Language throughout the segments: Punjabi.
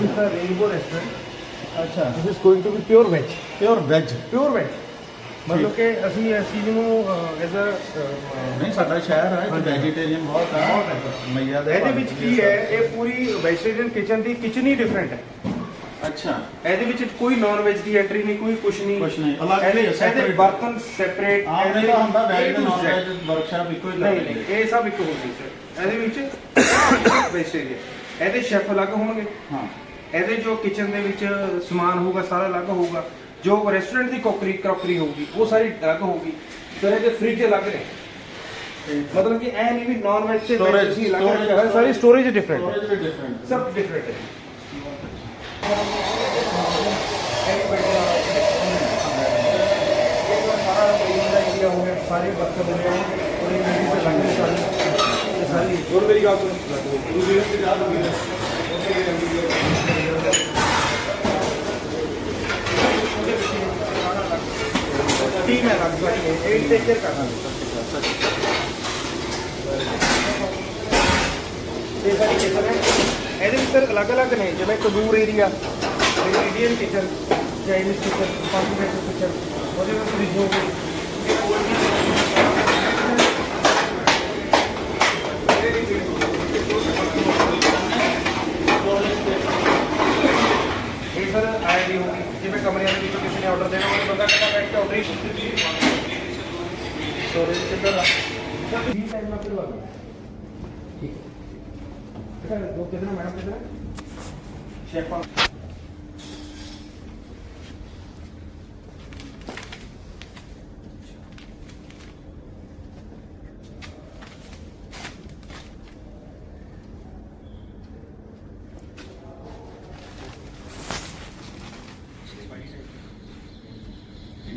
This is the Rainbow Restaurant. ਅੱਛਾ This is going to be pure veg. Pure veg Pure veg. ਮਤਲਬ ਕਿ ਅਸੀਂ ਇਸ ਚੀਜ਼ ਨੂੰ ਐਜ਼ ਅ ਨਹੀਂ ਸਾਡਾ ਸ਼ਹਿਰ ਹੈ। ਵੈਜੀਟੇਰੀਅਨ ਬਹੁਤ ਆ ਹੈ। ਮਈਆ ਦੇ ਇਹਦੇ ਵਿੱਚ ਕੀ ਹੈ ਇਹ ਪੂਰੀ ਵੈਜੀਟੇਰੀਅਨ ਕਿਚਨ ਦੀ ਕਿਚਨ ਹੀ ਡਿਫਰੈਂਟ ਹੈ ਅੱਛਾ ਇਹਦੇ ਵਿੱਚ ਕੋਈ ਨਾਨ ਵੈਜ ਦੀ ਐਂਟਰੀ ਨਹੀਂ ਕੋਈ ਕੁਛ ਨਹੀਂ ਕੁਛ ਨਹੀਂ, ਅਲੱਗ ਇਹਦੇ ਹੀ ਹੈ, separate। ਬਰਤਨ ਸੈਪਰੇਟ ਆਮਨੇ ਦਾ ਹੁੰਦਾ ਵੈਜ ਤੇ ਨਾਨ ਵੈਜ ਵਰਕਸ਼ਾਪ ਇੱਕੋ ਹੀ ਨਹੀਂ ਲੱਗਦੀ ਨਹੀਂ ਇਹ ਸਭ ਇੱਕ ਹੋ ਗਈ ਸਰ ਇਹਦੇ ਵਿੱਚ ਵੈਜੀਟੇਰੀਅਨ ਇਹਦੇ ਸ਼ੈਫ ਅਲੱਗ ਹੋਣਗੇ ਹਾਂ ਇਹਦੇ ਜੋ ਕਿਚਨ ਦੇ ਵਿੱਚ ਸਮਾਨ ਹੋਊਗਾ ਸਾਰਾ ਅਲੱਗ ਹੋਊਗਾ ਜੋ ਰੈਸਟੋਰੈਂਟ ਦੀ ਕੋਕਰੀ ਕਰੋਕਰੀ ਹੋਊਗੀ ਉਹ ਸਾਰੀ ਅਲੱਗ ਹੋਊਗੀ ਫਿਰ ਇਹਦੇ ਫ੍ਰਿਜ ਅਲੱਗ ਨੇ। ਮਤਲਬ ਕਿ ਐ ਨਹੀਂ ਵੀ ਨਾਨ ਵੈਜ ਤੇ Storage- veg ਅਸੀਂ ਅਲੱਗ storage- ਰੱਖਿਆ ਹੋਇਆ, ਸਾਰੀ ਸਟੋਰੇਜ ਡਿਫਰੈਂਟ ਹੈ। ਸਟੋਰੇਜ ਵੀ ਡਿਫਰੈਂਟ ਸਭ ਡਿਫਰੈਂਟ ਹੈ। ਸਾਰੇ ਬਰਤਨ ਬਣੇ ਹੋਏ ਔਰ ਇਹ ਮੇਰੀ ਤੇ ਲੱਗ ਸਾਰੀ ਇਹ ਸਾਰੀ ਹੋਰ ਮੇਰੀ ਗੱਲ ਸੁਣ ਟੀਮ ਹੈ। ਲੱਗ ਸਾਰੀ ਇਹ ਟੇਕ ਕੇਅਰ ਕਰਨਾ ਇਹ ਸਾਰੀ ਕਿਚਨ ਹੈ ਇਹਦੇ ਵਿੱਚ ਸਰ ਅਲੱਗ-ਅਲੱਗ ਨੇ ਜਿਵੇਂ tandoor area Indian kitchen Chinese kitchen continental kitchen ਉਹਦੇ ਵਿੱਚ ਫ੍ਰਿਜ ਹੋ ਗਈ ਇਹ ਸਰ ਆਈਡੀ ਹੋਗੀ ਜਿਵੇਂ ਕਮਰਿਆਂ ਦੇ ਵਿੱਚੋਂ ਕਿਸੇ ਨੇ ਆਰਡਰ ਦੇਣਾ ਉਹ ਬੰਦਾ ਕਹਿੰਦਾ ਮੈਂ ਕਿ ਆਰਡਰ ਹੀ ਦਿੱਤੀ ਸੋਰੇ ਕਿੱਧਰ ਆ ਸਰ ਜੀ ਟਾਈਮ ਨਾਲ ਕਰਵਾ ਦਿਓ। ਠੀਕ ਹੈ। ਦੋ ਕਿਹਨਾਂ ਮੈਡਮ ਕਿਹਨਾਂ ਸ਼ੈਫ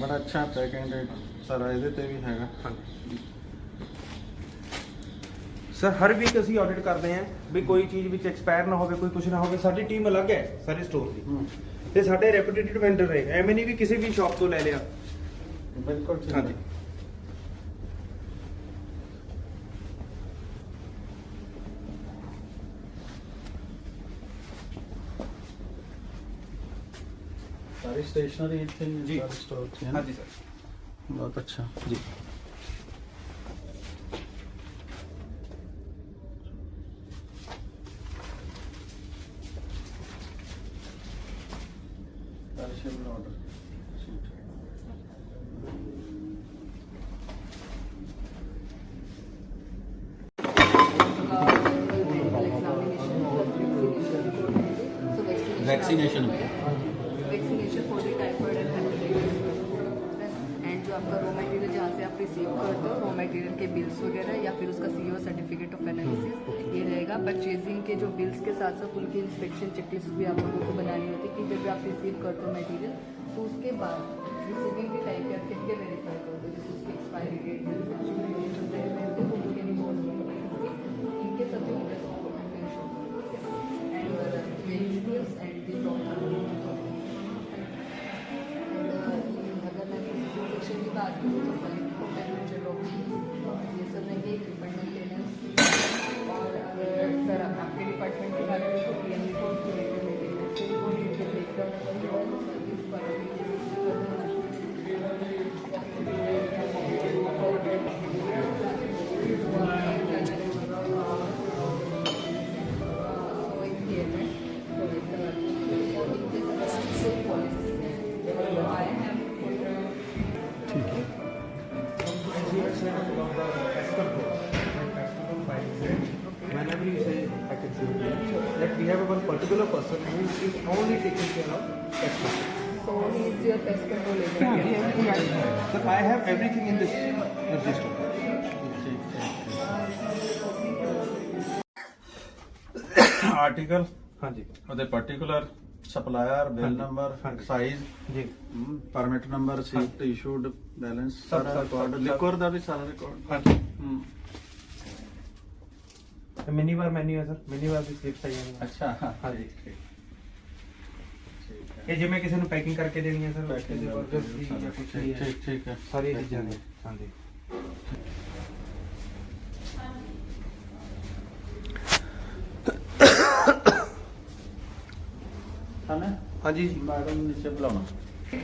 ਬੜਾ ਅੱਛਾ ਪੈਕਿੰਗ ਰੇਟ ਸਾਰਾ ਇਹਦੇ ਤੇ ਵੀ ਹੈਗਾ। ਸਰ ਹਰ ਵੀਕ ਅਸੀਂ ਆਡਿਟ ਕਰਦੇ ਹਾਂ ਵੀ ਕੋਈ ਚੀਜ਼ ਵਿੱਚ ਐਕਸਪਾਇਰ ਨਾ ਹੋਵੇ ਕੋਈ ਕੁਝ ਨਾ ਹੋਵੇ ਸਾਡੀ ਟੀਮ ਅਲੱਗ ਹੈ ਸਾਰੇ ਸਟੋਰ ਦੀ। ਤੇ ਸਾਡੇ ਰੈਪਿਊਟੇਟਡ ਵੈਂਡਰ ਨੇ ਐਵੇਂ ਨਹੀਂ ਵੀ ਕਿਸੇ ਵੀ ਸ਼ਾਪ ਤੋਂ ਲੈ ਲਿਆ। ਬਿਲਕੁਲ ਠੀਕ ਹਾਂਜੀ। सारी स्टेशनरी थिंग जी। सारे स्टोर थे हाँ जी सर बहुत अच्छा जी Parisable order sheet. examination. So vaccination. Vaccination. जो आपका रॉ मटेरियल जहाँ से आप रिसीव करते हो रॉ मटेरियल के बिल्स वगैरह या फिर उसका सीओ सर्टिफिकेट ऑफ़ एनालिसिस ये रहेगा। परचेजिंग के जो बिल्स के साथ साथ उनकी इंस्पेक्शन चेकलिस्ट भी आप लोगों को बनानी होती है कि जब भी आप रिसीव करते हो मटेरियल तो उसके बाद रिसीविंग के टाइम के आप कितने वेरीफाई करते हो जैसे उसकी expiry date Thank you. of the Esther book, Esther book 5 says, whenever you say activity, that we have one particular person who is only taking care of Esther. So he is your pest control agent. Yeah, everything I have. So I have everything in this register. Article हाँ जी और the particular supplier bill number ਹਾਂਜੀ। ਸਾਈਜ਼ ਜੀ। Permit number seat issued balance ਸਭ- ਸਾਰਾ ਸਭ- ਰਿਕਾਰਡ ਸਭ- ਲਿਕਵਰ ਦਾ ਵੀ ਸਾਰਾ ਰਿਕਾਰਡ ਹਾਂਜੀ। ਹੂੰ ਮਿਨੀ ਵਾਰ ਮੈਨੂ ਹੈ ਸਰ। ਮਿਨੀ ਵਾਰ ਦੀ ਸਲਿਪਸ ਆਈਆਂ ਨੇ ਅੱਛਾ ਹਾਂਜੀ। ਠੀਕ। ਠੀਕ ਹੈ। ਇਹ ਜਿਵੇਂ ਕਿਸੇ ਨੂੰ ਪੈਕਿੰਗ ਕਰਕੇ ਦੇਣੀ ਹੈ ਸਰ ਉਸ Packing ਦੇ ਦਾ ਜ਼ਬਰਦਸਤੀ ਜਾਂ ਠੀਕ- ਹੈ। ਠੀਕ ਠੀਕ ਹੈ। ਸਾਰੀਆਂ ਚੀਜ਼ਾਂ ਨੇ। ਹਾਂਜੀ है ना ਹਾਂਜੀ मैडम नीचे बुलाना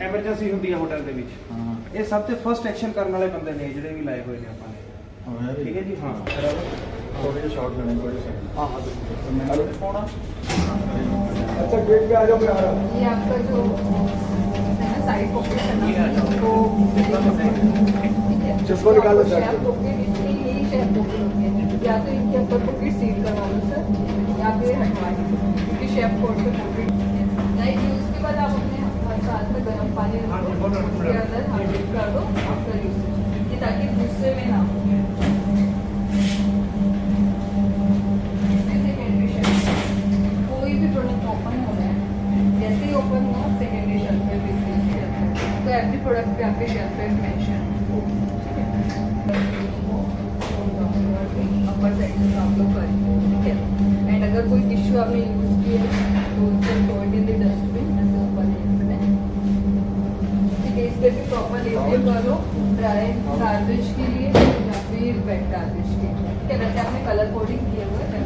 ਐਮਰਜੈਂਸੀ ਹੁੰਦੀ ਹੈ ਹੋਟਲ ਦੇ ਵਿੱਚ हाँ ਇਹ ਸਭ ਤੋਂ ਫਰਸਟ ਐਕਸ਼ਨ ਕਰਨ ਵਾਲੇ ਬੰਦੇ ਨੇ ਜਿਹੜੇ ਵੀ ਲਾਏ ਹੋਏ ਨੇ ਆਪਾਂ ਨੇ ਠੀਕ ਹੈ ਜੀ ਹਾਂ थोड़े शॉर्ट लेने थोड़े से ਹਾਂ ਹਾਂ तो मैं फोड़ा ਅੱਛਾ ਗੇਟ पे आ जाओ मैं आ रहा हूं ये आपका जो है ना साइड पॉकेट है ये आ ना जाओ। वो ठीक है चश्मा निकालो तो सर। शेफ पॉकेट इसकी यही शेफ पॉकेट होती है या तो इनके ऊपर पॉकेट सील करवा लो सर या फिर हटवा लो क्योंकि शेफ कोट पे पॉकेट नहीं फिर उसके बाद आप अपने हाथ में गर्म पानी हाँ। उसके अंदर डिप कर दो आफ्टर यूज़ ताकि गुस्से में ना हो। कोई भी प्रोडक्ट ओपन हो रहा है जैसे ही ओपन हुआ सेकेंडरी शेल्फ पे तो एवरी प्रोडक्ट पे आपके शेल्फ पे मेंशन अपर लेबल करो ड्राई गार्बेज के लिए या फिर वेट गार्बेज के लिए। ठीक वैसे आपने कलर कोडिंग किया हुआ है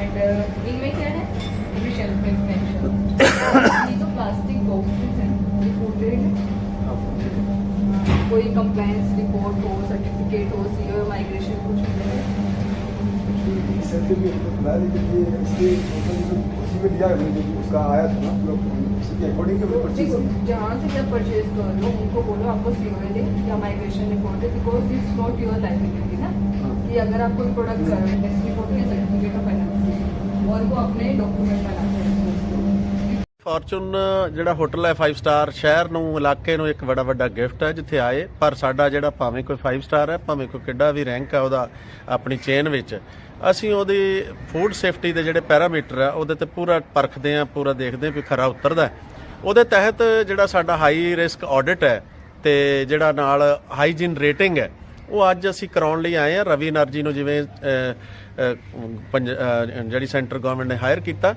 एंड इनमें क्या है? ये शेल्फ मेंशन ये तो प्लास्टिक बॉक्सेस हैं, ये ग्रेड है। कोई कंप्लायंस रिपोर्ट हो सर्टिफिकेट हो सीओ माइग्रेशन कुछ मिले सर्टिफिकेट बता दीजिए ये इसके उसी में दिया है मैंने उसका आया था ना पूरा उसी के अकॉर्डिंग के परचेज जहाँ से जब परचेज कर लो उनको बोलो आपको सीओ दे या माइग्रेशन रिपोर्ट है because it's not your liability ना कि अगर आप कोई प्रोडक्ट कर रहे हैं सर्टिफिकेट ऑफ़ एनालिसिस और वो अपने डॉक्यूमेंट हैं उसको ਫਾਰਚੂਨ ਜਿਹੜਾ ਹੋਟਲ ਹੈ 5 ਸਟਾਰ ਸ਼ਹਿਰ ਨੂੰ, ਇਲਾਕੇ ਨੂੰ ਇੱਕ ਬੜਾ ਵੱਡਾ ਗਿਫਟ ਹੈ ਜਿੱਥੇ ਆਏ। ਪਰ ਸਾਡਾ ਜਿਹੜਾ ਭਾਵੇਂ ਕੋਈ 5 ਸਟਾਰ ਹੈ, ਭਾਵੇਂ ਕੋਈ ਕਿੱਡਾ ਵੀ ਰੈਂਕ ਹੈ ਉਹਦਾ ਆਪਣੀ ਚੇਨ ਵਿੱਚ। ਅਸੀਂ ਉਹਦੇ ਫੂਡ ਸੇਫਟੀ ਦੇ ਜਿਹੜੇ ਪੈਰਾਮੀਟਰ ਆ, ਉਹਦੇ ਤੇ ਪੂਰਾ ਪਰਖਦੇ ਆ ਪੂਰਾ ਦੇਖਦੇ ਆ ਵੀ ਖਰਾ ਉਤਰਦਾ ਉਹਦੇ ਤਹਿਤ ਜਿਹੜਾ ਸਾਡਾ ਹਾਈ ਰਿਸਕ ਆਡਿਟ ਹੈ ਤੇ ਜਿਹੜਾ ਨਾਲ ਹਾਈਜੀਨ ਰੇਟਿੰਗ ਹੈ, ਉਹ ਅੱਜ ਅਸੀਂ ਕਰਾਉਣ ਲਈ ਆਏ ਆ ਰਵੀ ਨਰਜੀ ਨੂੰ ਜਿਵੇਂ ਜਿਹੜੀ ਸੈਂਟਰ ਗਵਰਨਮੈਂਟ ਨੇ ਹਾਇਰ ਕੀਤਾ।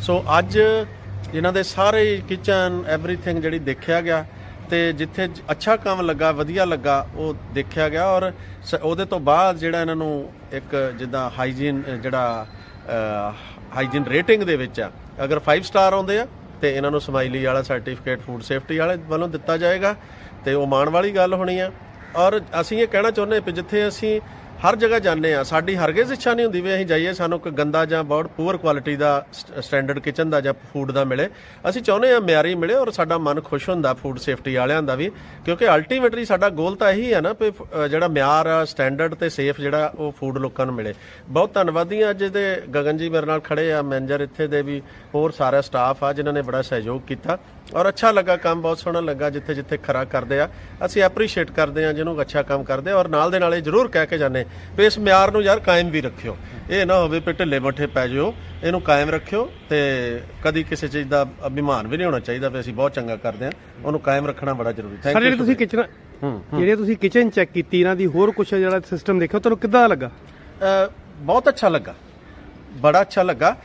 ਸੋ ਅੱਜ ਇਹਨਾਂ ਦੇ ਸਾਰੇ ਕਿਚਨ ਐਵਰੀਥਿੰਗ ਜਿਹੜੀ ਦੇਖਿਆ ਗਿਆ ਤੇ ਜਿੱਥੇ ਅੱਛਾ ਕੰਮ ਲੱਗਾ, ਵਧੀਆ ਲੱਗਾ, ਉਹ ਦੇਖਿਆ ਗਿਆ ਔਰ ਸ- ਉਹਦੇ ਤੋਂ ਬਾਅਦ ਜਿਹੜਾ ਇਹਨਾਂ ਨੂੰ ਇੱਕ ਜਿੱਦਾਂ ਹਾਈਜੀਨ ਜਿਹੜਾ ਹਾਈਜੀਨ ਰੇਟਿੰਗ ਦੇ ਵਿੱਚ ਆ। ਅਗਰ 5 ਸਟਾਰ ਆਉਂਦੇ ਆ, ਤੇ ਇਹਨਾਂ ਨੂੰ ਸਮਾਈਲੀ ਵਾਲਾ ਸਰਟੀਫਿਕੇਟ ਫੂਡ ਸੇਫਟੀ ਵਾਲੇ ਵੱਲੋਂ ਦਿੱਤਾ ਜਾਏਗਾ ਤੇ ਉਹ ਮਾਣ ਵਾਲੀ ਗੱਲ ਹੋਣੀ ਆ। ਔਰ ਅਸੀਂ ਇਹ ਕਹਿਣਾ ਚਾਹੁੰਦੇ ਹਾਂ ਕਿ ਜਿੱਥੇ ਅਸੀਂ ਹਰ ਜਗ੍ਹਾ ਜਾਂਦੇ ਆ ਸਾਡੀ ਹਰਗਿਜ਼ ਇੱਛਾ ਨਹੀਂ ਹੁੰਦੀ ਵੀ ਅਸੀਂ ਜਾਈਏ, ਸਾਨੂੰ ਕੋਈ ਗੰਦਾ ਜਾਂ ਬਹੁਤ ਪੂਅਰ ਕੁਆਲਿਟੀ ਦਾ ਸਟੈਂਡਰਡ ਕਿਚਨ ਦਾ ਜਾਂ ਫੂਡ ਦਾ ਮਿਲੇ। ਅਸੀਂ ਚਾਹੁੰਦੇ ਆ ਮਿਆਰੀ ਮਿਲੇ ਔਰ ਸਾਡਾ ਮਨ ਖੁਸ਼ ਹੁੰਦਾ ਫੂਡ ਸੇਫਟੀ ਵਾਲਿਆਂ ਦਾ ਵੀ, ਕਿਉਂਕਿ ਅਲਟੀਮੇਟਲੀ ਸਾਡਾ ਗੋਲ ਤਾਂ ਇਹੀ ਹੈ ਨਾ ਵੀ ਜਿਹੜਾ ਮਿਆਰ ਆ ਸਟੈਂਡਰਡ ਤੇ ਸੇਫ ਜਿਹੜਾ ਉਹ ਫੂਡ ਲੋਕਾਂ ਨੂੰ ਮਿਲੇ। ਬਹੁਤ ਧੰਨਵਾਦੀ ਆ ਅੱਜ ਦੇ ਗਗਨ ਜੀ ਮੇਰੇ ਨਾਲ ਖੜੇ ਆ ਮੈਨੇਜਰ ਇੱਥੇ ਦੇ ਵੀ ਹੋਰ ਸਾਰਾ ਸਟਾਫ ਆ, ਜਿਨ੍ਹਾਂ ਨੇ ਬੜਾ ਸਹਿਯੋਗ ਕੀਤਾ। ਔਰ ਅੱਛਾ ਲੱਗਾ ਕੰਮ ਬਹੁਤ ਸੋਹਣਾ ਲੱਗਾ ਜਿੱਥੇ ਜਿੱਥੇ ਖਰਾ ਕਰਦੇ ਆ। ਅਸੀਂ ਐਪਰੀਸ਼ੀਏਟ ਕਰਦੇ ਆ ਜਿਹਨੂੰ ਅੱਛਾ ਕੰਮ ਕਰਦੇ ਔਰ ਨਾਲ ਦੇ ਨਾਲ ਇਹ ਜ਼ਰੂਰ ਕਹਿ ਕੇ ਜਾਂਦੇ ਵੀ ਇਸ ਮਿਆਰ ਨੂੰ ਯਾਰ ਕਾਇਮ ਵੀ ਰੱਖਿਓ। ਇਹ ਨਾ ਹੋਵੇ ਵੀ ਢਿੱਲੇ ਮੱਠੇ ਪੈ ਜਿਓ ਇਹਨੂੰ ਕਾਇਮ ਰੱਖਿਓ ਤੇ ਕਦੀ ਕਿਸੇ ਚੀਜ਼ ਦਾ ਅਭਿਮਾਨ ਵੀ ਨਹੀਂ ਹੋਣਾ ਚਾਹੀਦਾ ਵੀ ਅਸੀਂ ਬਹੁਤ ਚੰਗਾ ਕਰਦੇ ਆ ਉਹਨੂੰ ਕਾਇਮ ਰੱਖਣਾ ਬੜਾ ਜ਼ਰੂਰੀ। ਥੈਂਕ ਸਰ ਯੂ ਜਿਹੜੇ ਤੁਸੀਂ ਕਿਚਨ ਜਿਹੜੇ ਤੁਸੀਂ ਕਿਚਨ ਚੈੱਕ ਕੀਤੀ ਇਹਨਾਂ ਦੀ ਹੋਰ ਕੁਝ ਜਿਹੜਾ ਸਿਸਟਮ ਦੇਖਿਆ ਤੁਹਾਨੂੰ ਕਿੱਦਾਂ ਲੱਗਾ? ਬਹੁਤ ਅੱਛਾ ਲੱਗਾ। ਬੜਾ ਅੱਛਾ ਲੱਗਾ।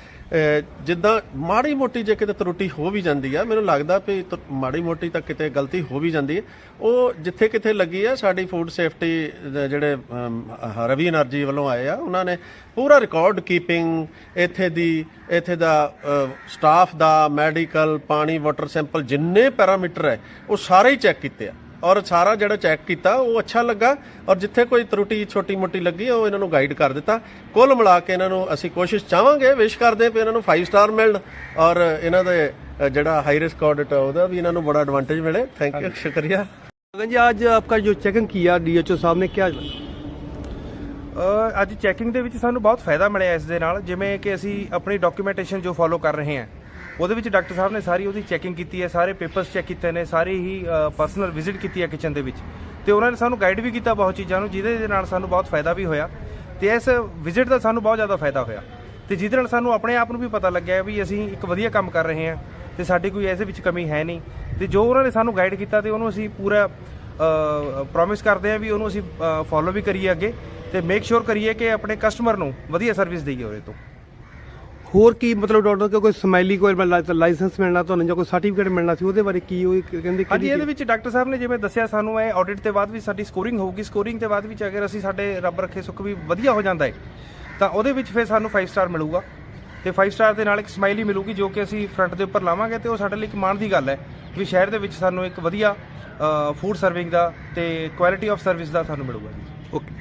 ਜਿੱਦਾਂ ਮਾੜੀ ਮੋਟੀ ਜੇ ਕਿਤੇ ਤਰੁੱਟੀ ਹੋ ਵੀ ਜਾਂਦੀ ਆ, ਮੈਨੂੰ ਲੱਗਦਾ ਵੀ ਮਾੜੀ ਮੋਟੀ ਤਾਂ ਕਿਤੇ ਗਲਤੀ ਹੋ ਵੀ ਜਾਂਦੀ ਹੈ ਉਹ ਜਿੱਥੇ ਕਿਤੇ ਲੱਗੀ ਆ, ਸਾਡੀ ਫੂਡ ਸੇਫਟੀ ਜਿਹੜੇ ਰਵੀ એનર્ਜੀ ਵੱਲੋਂ ਆਏ ਆ, ਉਹਨਾਂ ਨੇ ਪੂਰਾ ਰਿਕਾਰਡ ਕੀਪਿੰਗ ਇੱਥੇ ਦੀ, ਇੱਥੇ ਦਾ ਸਟਾਫ ਦਾ ਮੈਡੀਕਲ ਪਾਣੀ ਵਾਟਰ ਸੈਂਪਲ ਜਿੰਨੇ ਪੈਰਾਮੀਟਰ ਹੈ, ਉਹ ਸਾਰੇ ਹੀ ਚੈੱਕ ਕੀਤੇ ਆ। ਔਰ ਸਾਰਾ ਜਿਹੜਾ ਚੈੱਕ ਕੀਤਾ ਉਹ ਅੱਛਾ ਲੱਗਾ ਔਰ ਜਿੱਥੇ ਕੋਈ ਤਰੁੱਟੀ ਛੋਟੀ ਮੋਟੀ ਲੱਗੀ ਉਹ ਇਹਨਾਂ ਨੂੰ ਗਾਈਡ ਕਰ ਦਿੱਤਾ ਕੁੱਲ ਮਿਲਾ ਕੇ ਇਹਨਾਂ ਨੂੰ ਅਸੀਂ ਕੋਸ਼ਿਸ਼ ਚਾਹਾਂਗੇ ਵਿਸ਼ ਕਰਦੇ ਹਾਂ ਵੀ ਇਹਨਾਂ ਨੂੰ 5 ਸਟਾਰ ਮਿਲਣ ਔਰ ਇਹਨਾਂ ਦੇ ਅ, ਜਿਹੜਾ ਹਾਈ ਰਿਸਕ ਆਡਿਟ ਉਹਦਾ ਵੀ ਇਹਨਾਂ ਨੂੰ ਬੜਾ ਐਡਵਾਂਟੇਜ ਮਿਲੇ ਥੈਂਕ ਯੂ ਸ਼ੁਕਰੀਆ गगन जी आज आपका जो चेकिंग किया डीएचओ साहब ने क्या ਅ, ਅੱਜ ਚੈਕਿੰਗ ਦੇ ਵਿੱਚ ਸਾਨੂੰ ਬਹੁਤ ਫਾਇਦਾ ਮਿਲਿਆ ਇਸ ਦੇ ਨਾਲ ਜਿਵੇਂ ਕਿ ਅਸੀਂ ਆਪਣੀ ਡਾਕੂਮੈਂਟੇਸ਼ਨ ਜੋ ਫੋਲੋ ਕਰ ਰਹੇ ਹਾਂ ਉਹਦੇ ਵਿੱਚ ਡਾਕਟਰ ਸਾਹਿਬ ਨੇ ਸਾਰੀ ਉਹਦੀ ਚੈਕਿੰਗ ਕੀਤੀ ਹੈ, ਸਾਰੇ ਪੇਪਰਸ ਚੈੱਕ ਕੀਤੇ ਨੇ, ਸਾਰੇ ਹੀ ਪਰਸਨਲ ਵਿਜ਼ਿਟ ਕੀਤੀ ਹੈ ਕਿਚਨ ਦੇ ਵਿੱਚ। ਤੇ ਉਹਨਾਂ ਨੇ ਸਾਨੂੰ ਗਾਈਡ ਵੀ ਕੀਤਾ ਬਹੁਤ ਚੀਜ਼ਾਂ ਨੂੰ, ਜਿਹਦੇ ਦੇ ਨਾਲ ਸਾਨੂੰ ਬਹੁਤ ਫਾਇਦਾ ਵੀ ਹੋਇਆ। ਤੇ ਇਸ ਵਿਜ਼ਿਟ ਦਾ ਸਾਨੂੰ ਬਹੁਤ ਜ਼ਿਆਦਾ ਫਾਇਦਾ ਹੋਇਆ। ਤੇ ਜਿਹਦੇ ਨਾਲ ਸਾਨੂੰ ਆਪਣੇ ਆਪ ਨੂੰ ਵੀ ਪਤਾ ਲੱਗਿਆ ਵੀ ਅਸੀਂ ਇੱਕ ਵਧੀਆ ਕੰਮ ਕਰ ਰਹੇ ਹਾਂ ਤੇ ਸਾਡੀ ਕੋਈ ਐਸੇ ਵਿੱਚ ਕਮੀ ਹੈ ਨਹੀਂ। ਤੇ ਜੋ ਉਹਨਾਂ ਨੇ ਸਾਨੂੰ ਗਾਈਡ ਕੀਤਾ ਤੇ ਉਹਨੂੰ ਅਸੀਂ ਪੂਰਾ ਪ੍ਰੋਮਿਸ ਕਰਦੇ ਹਾਂ ਵੀ ਉਹਨੂੰ ਅਸੀਂ ਫੋਲੋ ਵੀ ਕਰੀਏ ਅੱਗੇ ਤੇ ਮੇਕ ਸ਼ੋਰ ਕਰੀਏ ਕਿ ਆਪਣੇ ਕਸਟਮਰ ਨੂੰ ਵਧੀਆ ਸਰਵਿਸ ਦਈਏ ਉਹਦੇ ਤੋਂ। ਹੋਰ ਕੀ ਮਤਲਬ ਡਾਕਟਰ ਕੋ ਕੋਈ ਸਮਾਈਲੀ ਕੋਈ ਲਾਇਸੈਂਸ ਮਿਲਣਾ ਤੁਹਾਨੂੰ ਜਾਂ ਕੋਈ ਸਰਟੀਫਿਕੇਟ ਮਿਲਣਾ ਸੀ ਉਹਦੇ ਬਾਰੇ ਕੀ ਉਹ ਕਹਿੰਦੇ ਹਾਂਜੀ ਕਿਹੜੀ ਇਹਦੇ ਵਿੱਚ ਡਾਕਟਰ ਸਾਹਿਬ ਨੇ ਜਿਵੇਂ ਦੱਸਿਆ ਸਾਨੂੰ ਇਹ ਆਡਿਟ ਤੇ ਬਾਅਦ ਵੀ ਸਾਡੀ ਸਕੋਰਿੰਗ ਹੋਊਗੀ। ਸਕੋਰਿੰਗ ਤੇ ਬਾਅਦ ਵਿੱਚ ਅਗਰ ਅਸੀਂ ਸਾਡੇ ਰੱਬ ਰੱਖੇ ਸੁੱਖ ਵੀ ਵਧੀਆ ਹੋ ਜਾਂਦਾ ਹੈ ਤਾਂ ਉਹਦੇ ਵਿੱਚ ਫਿਰ ਸਾਨੂੰ 5 ਸਟਾਰ ਮਿਲੂਗਾ। ਤੇ 5 ਸਟਾਰ ਦੇ ਨਾਲ ਇੱਕ ਸਮਾਈਲੀ ਮਿਲੂਗੀ ਜੋ ਕਿ ਅਸੀਂ ਫਰੰਟ ਦੇ ਉੱਪਰ ਲਾਵਾਂਗੇ ਤੇ ਉਹ ਸਾਡੇ ਲਈ ਇੱਕ ਮਾਣ ਦੀ ਗੱਲ ਹੈ ਵੀ ਸ਼ਹਿਰ ਦੇ ਵਿੱਚ ਸਾਨੂੰ ਇੱਕ ਵਧੀਆ ਫੂਡ ਸਰਵਿੰਗ ਦਾ ਤੇ ਕੁਆਲਿਟੀ ਆਫ ਸਰਵਿਸ ਦਾ ਸਾਨੂੰ ਮਿਲੂਗਾ ਜੀ। ਓਕੇ